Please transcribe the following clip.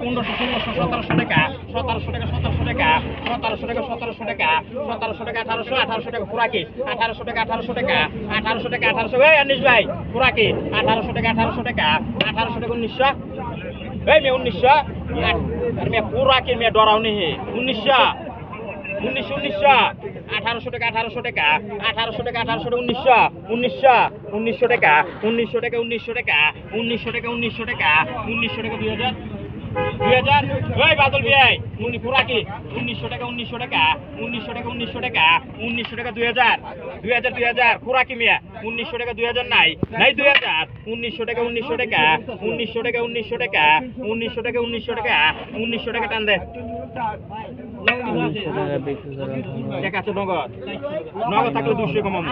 পনেরোশো, ষোলোশো, সতেরোশো টাকা। সতেরোশো টাকা সতেরোশো টাকা। সতেরোশো টাকা সতেরোশো টাকা। সতেরোশো টাকা, আঠারোশো আঠারোশো টাকা, পুরাকি। আঠারোশো টাকা আঠারোশো টাকা। আঠারোশো টাকা, আঠারোশো এই আনিস ভাই, পুরাকি। আঠারোশো টাকা আঠারোশো টাকা। আঠারোশো টাকা, উনিশশো। এই মেয়ে, উনিশশো। আর মেয়ে পুরাকি মেয়ে ডরাও নি উনিশশো। উনিশশো উনিশশো। আঠারোশো টাকা আঠারোশো টাকা। আঠারোশো টাকা আঠারোশো টাকা, উনিশশো। উনিশশো উনিশশো টাকা উনিশশো টাকা উনিশশো টাকা উনিশশো টাকা উনিশশো টাকা উনিশশো টাকা, দুই হাজার। দুই হাজার ওই বাদল বিয়াই উনি উনিশশো টাকা উনিশশো টাকা উনিশশো টাকা উনিশশো টাকা উনিশশো টাকা দুই হাজার দুই হাজার দুই হাজার পুরাকি মিয়া উনিশশো টাকা দুই হাজার নাই নাই দুই হাজার উনিশশো টাকা উনিশশো টাকা উনিশশো টাকা উনিশশো টাকা উনিশশো টাকা উনিশশো টাকা উনিশশো টাকা টান দে নগদ নগদ থাকলে দুশো কমাম